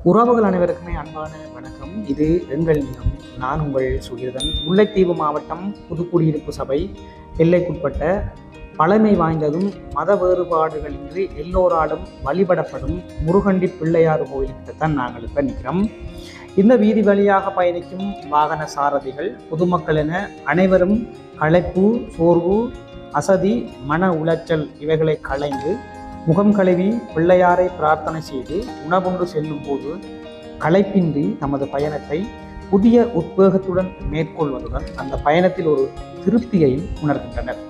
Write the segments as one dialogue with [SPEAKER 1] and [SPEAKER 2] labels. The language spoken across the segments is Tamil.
[SPEAKER 1] உறவுகள் அனைவருக்குமே அன்பான வணக்கம். இது எங்கள் நிலம். நான் உங்கள் சுகிர்தன். முல்லைத்தீவு மாவட்டம் புதுக்குடியிருப்பு சபை எல்லைக்குட்பட்ட பழமை வாய்ந்ததும் மத வேறுபாடுகளின்றி எல்லோராலும் வழிபடப்படும் முருகண்டி பிள்ளையார் கோயிலுக்கு தான் நாங்கள் இப்போ நிற்கிறோம் இந்த வீதி வழியாக பயணிக்கும் வாகன சாரதிகள் பொதுமக்கள் என அனைவரும் களைப்பு சோர்வு அசதி மன உளைச்சல் இவைகளை களைந்து முகம் கழுவி பிள்ளையாரை பிரார்த்தனை செய்து உணவுண்டு செல்லும் போது களைப்பின்றி நமது பயணத்தை புதிய உத்வேகத்துடன் மேற்கொள்வதுடன் அந்த பயணத்தில் ஒரு திருப்தியையும் உணர்கின்றனர்.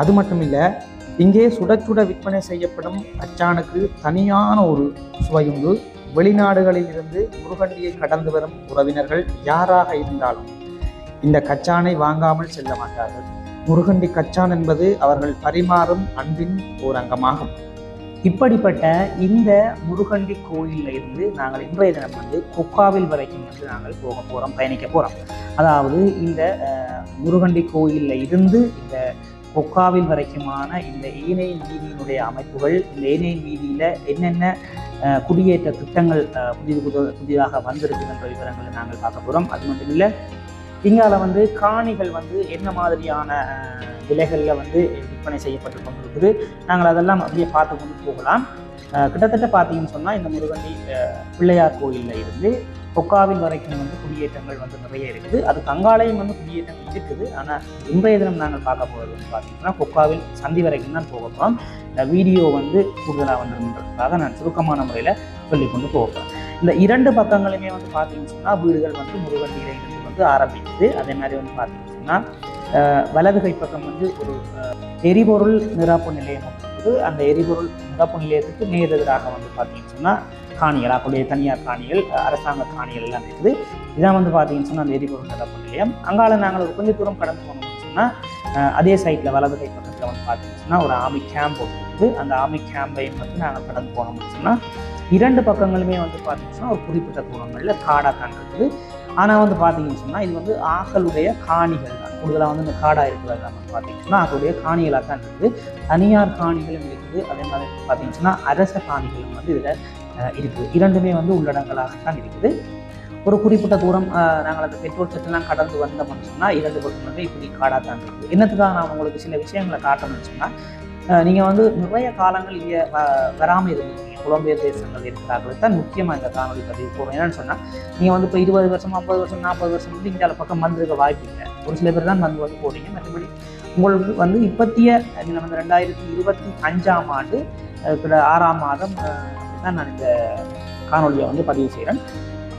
[SPEAKER 1] அது மட்டுமில்லை இங்கே சுட சுட விற்பனை செய்யப்படும் அச்சானுக்கு தனியான ஒரு சுவையுண்டு. வெளிநாடுகளில் இருந்து முருகண்டியை கடந்து வரும் உறவினர்கள் யாராக இருந்தாலும் இந்த கச்சானை வாங்காமல் செல்ல மாட்டார்கள். முருகண்டி கச்சான் என்பது அவர்கள் பரிமாறும் அன்பின் ஓர் அங்கமாகும் இப்படிப்பட்ட இந்த முருகண்டி கோயிலில் இருந்து நாங்கள் இன்றைய தினம் வந்து கொக்காவில் வரைக்கும் வந்து நாங்கள் போக போகிறோம் பயணிக்க போகிறோம் அதாவது இந்த முருகண்டி கோயிலில் இருந்து இந்த கொக்காவில் வரைக்குமான இந்த ஏனைய வீதியினுடைய அமைப்புகள் இந்த ஏனைய வீதியில் என்னென்ன அஹ், குடியேற்ற திட்டங்கள் அஹ், புதிது புது புதிதாக வந்திருக்குது என்ற விவரங்களை நாங்கள் பார்க்க போகிறோம் அது மட்டும் இல்லை இங்கால வந்து காணிகள் வந்து என்ன மாதிரியான விலைகளில் வந்து விற்பனை செய்யப்பட்டு கொண்டிருக்குது. நாங்கள் அதெல்லாம் அப்படியே பார்த்து கொண்டு போகலாம். கிட்டத்தட்ட பார்த்தீங்கன்னு சொன்னால் இந்த முருகண்டி பிள்ளையார் கோயிலில் இருந்து கொக்காவில் வரைக்கும் வந்து குடியேற்றங்கள் வந்து நிறைய இருக்குது. அது கங்காலையும் வந்து குடியேற்றங்கள் இருக்குது. ஆனால் இன்றைய தினம் நாங்கள் பார்க்க போகிறது வந்து பார்த்தீங்கன்னா கொக்காவில் சந்தி வரைக்கும் தான் போக போகிறோம் இந்த வீடியோ வந்து கூடுதலாக வந்துருன்றதுக்காக நான் சுருக்கமான முறையில் சொல்லி கொண்டு போகிறேன். இந்த இரண்டு பக்கங்களுமே வந்து பார்த்தீங்கன்னு சொன்னால் வீடுகள் வந்து முருகண்டியில் இருந்து வந்து ஆரம்பிக்குது. அதே மாதிரி வந்து பார்த்தீங்கன்னு சொன்னால் வலது கைப்பக்கம் பக்கம் வந்து ஒரு எரிபொருள் நிராப்பு நிலையம் இருக்குது அந்த எரிபொருள் நிராப்பு நிலையத்துக்கு நேர் எதிராக வந்து பார்த்தீங்கன்னு சொன்னால் காணிகள் அப்படியே தனியார் காணிகள் அரசாங்க காணிகள் எல்லாம் இருக்குது. இதான் வந்து பார்த்தீங்கன்னு சொன்னால் அந்த எரிபொருள் நிரப்பு நிலையம். அங்கால நாங்கள் ஒரு கொஞ்சம் தூரம் கடந்து போனோம்னு சொன்னால் அதே சைட்டில் வலது கை பக்கத்தில் வந்து பார்த்தீங்கன்னு சொன்னால் ஒரு ஆமி கேம்ப் ஒன்று இருக்குது. அந்த ஆமி கேம்பையும் வந்து நாங்கள் கடந்து போனோம்னு சொன்னால் இரண்டு பக்கங்களுமே வந்து பார்த்தீங்கன்னா ஒரு குறிப்பிட்ட தூரங்களில் காடாக தான் இருக்குது. ஆனால் வந்து பார்த்தீங்கன்னு சொன்னால் இது வந்து ஆக்களுடைய காணிகள் தான். கூடுதலாக வந்து இந்த காடாக இருக்கிறது தான் வந்து பார்த்தீங்கன்னு சொன்னால் ஆக்களுடைய காணிகளாக தான் இருக்குது. தனியார் காணிகளும் இருக்குது. அதே மாதிரி பார்த்தீங்கன்னு சொன்னால் அரச காணிகளும் வந்து இதில் இருக்குது. இரண்டுமே வந்து உள்ளடங்களாக தான் இருக்குது. ஒரு குறிப்பிட்ட தூரம் நாங்கள் அந்த பெட்ரோல் செட்டெல்லாம் கடந்து வந்தோம்னு சொன்னால் இரண்டு பக்கம் இப்படி காடாக தான் இருக்குது. என்னத்துக்காக நான் உங்களுக்கு சில விஷயங்களை காட்டணும்னு சொன்னால் நீங்கள் வந்து நிறைய காலங்கள் இங்கே வராமல் இருந்தீங்க. புலம்பெயர் தேசங்கள் இருக்கிறார்கள். தான் முக்கியமாக இந்த காணொலி பதிவு போகிறோம் என்னன்னு சொன்னால் நீங்கள் வந்து இப்போ இருபது வருஷம் ஐம்பது வருஷம் நாற்பது வருஷம் வந்து இந்தியாவில் பக்கம் வந்திருக்க வாய்ப்பு இல்லை. ஒரு சில பேர் தான் வந்து வந்து போறீங்க. மற்றபடி உங்களுக்கு வந்து இப்பத்திய நீங்கள் வந்து ரெண்டாயிரத்தி இருபத்தி அஞ்சாம் ஆண்டு கிட்ட ஆறாம் மாதம் தான் நான் இந்த காணொலியை வந்து பதிவு செய்கிறேன்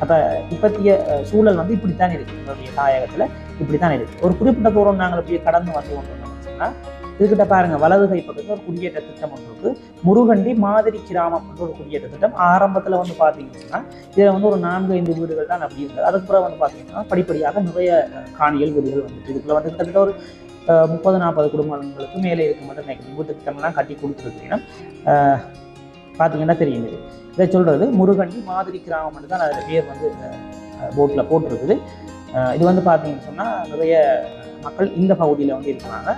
[SPEAKER 1] அப்போ இப்பத்திய சூழல் வந்து இப்படித்தான் இருக்குது என்னுடைய தாயகத்தில் இப்படித்தான் இருக்குது ஒரு குறிப்பிட்ட தூரம் நாங்கள் இப்படி கடந்து வந்து கொண்டு சொன்னால் இதுகிட்ட பாருங்க வலது கை பக்கத்தில் ஒரு குடியேற்ற திட்டம் ஒன்று இருக்கு. முருகண்டி மாதிரி கிராமம் என்ற ஒரு குடியேற்ற திட்டம் ஆரம்பத்தில் வந்து பார்த்தீங்கன்னு சொன்னால் இதில் வந்து ஒரு நான்கு ஐந்து வீடுகள் தான் அப்படி இருந்தது. அதுக்கப்புறம் வந்து பார்த்தீங்கன்னா படிப்படியாக நிறைய காணியல் காணிகள் வீடுகள் வந்துட்டு இதுக்குள்ள வந்து கிட்டத்தட்ட ஒரு முப்பது நாற்பது குடும்பங்களுக்கு மேலே இருக்க மட்டும் வீட்டு திட்டம்லாம் கட்டி கொடுத்துருக்கீங்கன்னா பார்த்தீங்கன்னா தெரியும் இது. இதை சொல்கிறது முருகண்டி மாதிரி கிராமம் தான் அதில் பேர் வந்து போட்டில் போட்டிருக்குது. இது வந்து பார்த்தீங்கன்னு சொன்னால் நிறைய மக்கள் இந்த பகுதியில் வந்து இருக்கிறாங்க.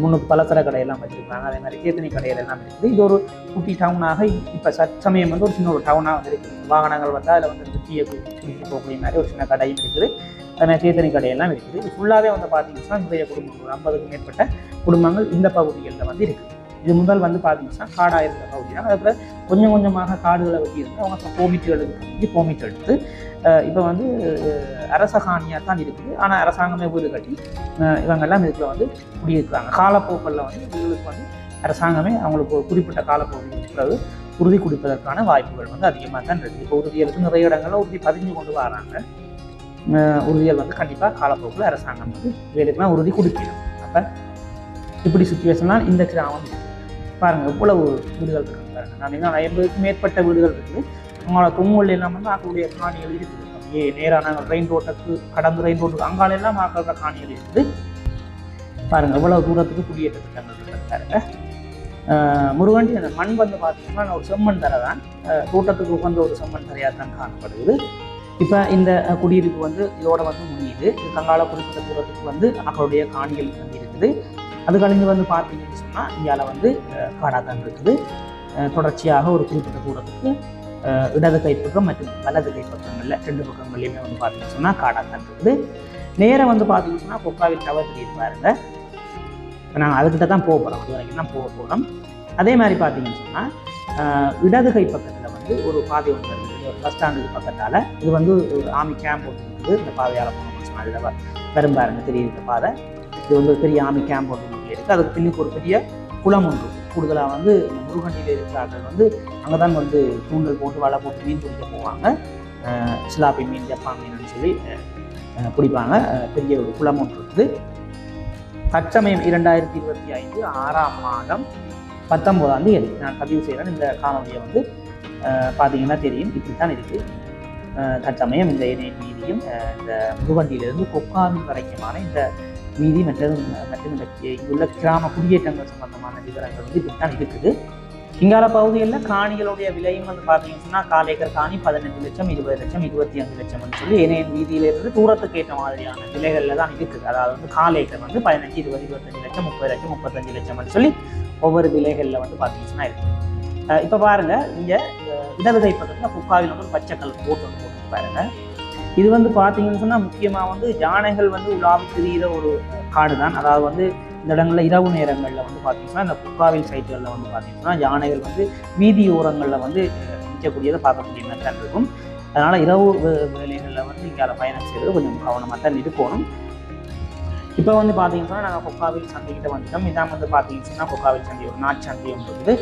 [SPEAKER 1] முன்னுக்கு பலசர கடையெல்லாம் வச்சுருக்காங்க அதே மாதிரி கேத்தனி கடைகள் எல்லாம் இருக்குது. இது ஒரு குட்டி டவுனாக இப்போ சமயம் வந்து ஒரு சின்ன ஒரு டவுனாக வந்து இருக்குது வாகனங்கள் வந்தால் அதில் வந்து இந்த டீயை போகக்கூடிய மாதிரி ஒரு சின்ன கடையும் இருக்குது. அதே மாதிரி கேத்தனி கடையெல்லாம் இருக்குது. இது ஃபுல்லாகவே வந்து பார்த்தீங்கன்னா நிறைய குடும்பங்கள் ஒரு ஐம்பதுக்கும் மேற்பட்ட குடும்பங்கள் இந்த பகுதிகளில் வந்து இருக்குது. இது முதல் வந்து பார்த்தீங்கன்னா காடாக இருந்த பகுதி அதுக்கப்புறம் கொஞ்சம் கொஞ்சமாக காடுகளை வெட்டி இருந்து அவங்க கோமிட்டு போய் கோமிட்டு எடுத்து இப்போ வந்து அரச காணியாக தான் இருக்குது. ஆனால் அரசாங்கமே வீடு கட்டி அஹ், இவங்கெல்லாம் இதுக்குள்ள வந்து குடியிருக்கிறாங்க. காலப்போக்கில் வந்து இவங்களுக்கு வந்து அரசாங்கமே அவங்களுக்கு ஒரு குறிப்பிட்ட காலப்பகுதிக்கு பிறகு உறுதி கொடுப்பதற்கான வாய்ப்புகள் வந்து அதிகமாக தான் இருக்குது. இப்போ உறுதியலுக்கு நிறைய இடங்களில் உறுதி பதிஞ்சு கொண்டு வராங்க. அஹ், உறுதியல் வந்து கண்டிப்பாக காலப்போக்கில் அரசாங்கம் வந்து இவங்களுக்குலாம் உறுதி கொடுக்கணும். அப்போ இப்படி சுச்சுவேஷன்லாம் இந்த கிராமம் பாருங்க எவ்வளவு வீடுகள் இருக்குது பாருங்க. நான் என்ன ஐம்பதுக்கு மேற்பட்ட வீடுகள் இருக்குது. அவங்களோட தொங்கல் எல்லாம் வந்து ஆக்களுடைய காணிகள் இருக்குது. அப்படியே நேராக நாங்கள் ரெயின் ரோட்டுக்கு கடந்து ரெயின் ரோட்டுக்கு அங்கால எல்லாம் ஆக்களோட காணிகள் இருக்குது. பாருங்க எவ்வளவு தூரத்துக்கு குடியேற்ற திட்டங்கள் பாருங்க. ஆஹ் முருகண்டி அந்த மண் வந்து பார்த்தீங்கன்னா ஒரு செம்மண் தரை தான். தோட்டத்துக்கு உகந்த ஒரு செம்மண் தரையாக தான் காணப்படுது இப்போ இந்த குடியிருப்பு வந்து இதோட வந்து முடியுது. கங்கால குறிப்பிட்ட தூரத்துக்கு வந்து அவருடைய காணிகள் வந்து இருக்குது. அது கழிஞ்சு வந்து பார்த்தீங்கன்னு சொன்னால் இந்தியாவில் வந்து காடாக தான் இருக்குது. தொடர்ச்சியாக ஒரு குறிப்பிட்ட தூரத்துக்கு இடது கைப்பக்கம் மற்றும் வலது கைப்பக்கங்களில் ரெண்டு பக்கங்கள்லையுமே வந்து பார்த்தீங்கன்னு சொன்னால் காடாக தான் இருக்குது. நேராக வந்து பார்த்தீங்கன்னு சொன்னால் கொக்காவில் டவர் தெரியுது பாருங்க. இப்போ நாங்கள் அதுக்கிட்ட தான் போக போகிறோம் அது வரைக்கும் தான் போக போகிறோம் அதே மாதிரி பார்த்தீங்கன்னு சொன்னால் இடது கை பக்கத்தில் வந்து ஒரு பாதை ஒன்று இருக்குது. பஸ் ஸ்டாண்டுக்கு பக்கத்தால். இது வந்து ஒரு ஆமி கேம்ப் ஒன்று இருக்குது. இந்த பாதையால் போகணும்னு சொன்னால் அதில் வரும் பாருங்க தெரியுது இந்த பாதை. இது வந்து பெரிய ஆமி கேம்ப் ஒன்று இருக்குது அதுக்கு பின்னுக்கு ஒரு பெரிய குளம் உண்டு கூடுதலாக வந்து இந்த முருகண்டியில் இருக்கிறார்கள் வந்து அங்கே தான் வந்து தூண்டல் போட்டு வலை போட்டு மீன் பிடிக்க போவாங்க. அஹ் சிலாப்பி மீன் ஜப்பா மீன் சொல்லி பிடிப்பாங்க. பெரிய ஒரு குளம் ஒன்று இருக்குது. தற்சமயம் இரண்டாயிரத்தி இருபத்தி ஐந்து ஆறாம் மாதம் பத்தொம்போதாம் தேதி நான் பதிவு செய்கிறேன். இந்த காணொலியை வந்து பார்த்தீங்கன்னா தெரியும். இப்படி தான் இருக்குது அஹ், தற்சமயம் இந்த இணைய மீதியும் இந்த முருகண்டியிலிருந்து கொக்காவில் வரைக்குமான இந்த மீதி மற்றது மற்றும் இந்த இங்குள்ள கிராம குடியேற்றங்கள் சம்பந்தமான விவரங்கள் வந்து இப்படி தான் இருக்குது. இங்கால பகுதிகளில் காணிகளுடைய விலையும் வந்து பார்த்தீங்கன்னு சொன்னால் கால் ஏக்கர் காணி பதினஞ்சு லட்சம் இருபது லட்சம் இருபத்தி அஞ்சு லட்சம்னு சொல்லி ஏனைய வீதியிலிருந்து தூரத்துக்கு ஏற்ற மாதிரியான விலைகளில் தான் இருக்குது. அதாவது வந்து கால் ஏக்கர் வந்து பதினஞ்சு இருபது இருபத்தஞ்சு லட்சம் முப்பது லட்சம் முப்பத்தஞ்சு லட்சம்னு சொல்லி ஒவ்வொரு விலைகளில் வந்து பார்த்தீங்கன்னா இருக்குது இப்போ இப்ப பாருங்க இங்க பக்கத்தில் இடது புக்காவில் வந்து ஒரு பச்சை போட்டு ஒன்று போட்டு பாருங்க இது வந்து பார்த்தீங்கன்னு சொன்னா முக்கியமாக வந்து யானைகள் வந்து உலாவி திரியிற ஒரு காடு தான் அதாவது வந்து இந்த இடங்களில் இரவு நேரங்களில் வந்து பார்த்தீங்கன்னா இந்த புக்காவில் சைட்டுகளில் வந்து பார்த்தீங்கன்னா யானைகள் வந்து வீதி ஓரங்களில் வந்து நிற்கக்கூடியதை பார்க்கக்கூடிய மாதிரி தான் இருக்கும். அதனால் இரவு வேலைகளில் வந்து இங்கே அதை பயணம் செய்கிறது கொஞ்சம் கவனமாக தான் இருக்கணும். இப்போ வந்து பார்த்தீங்கன்னா நாங்கள் கொக்காவில் சந்தைக்கிட்ட வந்துட்டோம். இதான் வந்து பார்த்தீங்கன்னா கொக்காவில் சந்தை ஒரு நாட்சந்தை ஒன்று இருக்குது.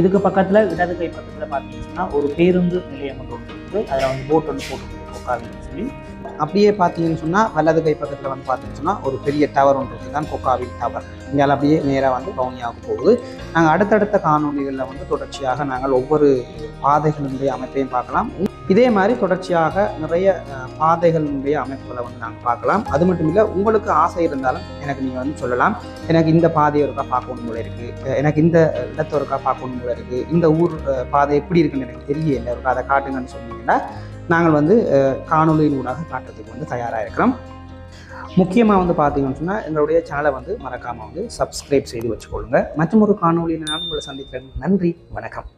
[SPEAKER 1] இதுக்கு பக்கத்தில் இடது கை பக்கத்தில் பார்த்தீங்கன்னா ஒரு பேருந்து நிலையம் ஒன்று ஒன்று இருக்குது. அதில் வந்து போட் ஒன்று போட்டு கொக்காவின்னு சொல்லி
[SPEAKER 2] அப்படியே பார்த்தீங்கன்னு சொன்னால் வலது கை பக்கத்தில் வந்து பார்த்தீங்கன்னு சொன்னால் ஒரு பெரிய டவர் ஒன்று இருக்குது தான் கொக்காவில் டவர் இங்கே அப்படியே நேராக வந்து கவுனியாக போகுது. நாங்கள் அடுத்தடுத்த காணொலிகளில் வந்து தொடர்ச்சியாக நாங்கள் ஒவ்வொரு பாதைகளினுடைய அமைப்பையும் பார்க்கலாம். இதே மாதிரி தொடர்ச்சியாக நிறைய பாதைகளினுடைய அமைப்புகளை வந்து நாங்கள் பார்க்கலாம். அது மட்டும் இல்லை உங்களுக்கு ஆசை இருந்தாலும் எனக்கு நீங்கள் வந்து சொல்லலாம். எனக்கு இந்த பாதையை ஒருக்கா பார்க்கணும் போல இருக்குது எனக்கு இந்த இடத்தை ஒருக்கா பார்க்கணும் போல இருக்குது இந்த ஊர் பாதை எப்படி இருக்குன்னு எனக்கு தெரியல. ஒருக்கா அதை காட்டுங்கன்னு சொன்னீங்கன்னா நாங்கள் வந்து காணொலியின் காணொளியின் ஊடாக காட்டுறதுக்கு வந்து தயாராக இருக்கிறோம் முக்கியமாக வந்து பார்த்தீங்கன்னு சொன்னால் எங்களுடைய சேனலை வந்து மறக்காமல் வந்து சப்ஸ்கிரைப் செய்து வச்சுக்கொள்ளுங்க. மற்றும் ஒரு காணொலியில் உங்களை சந்திக்கிறேன். நன்றி வணக்கம்.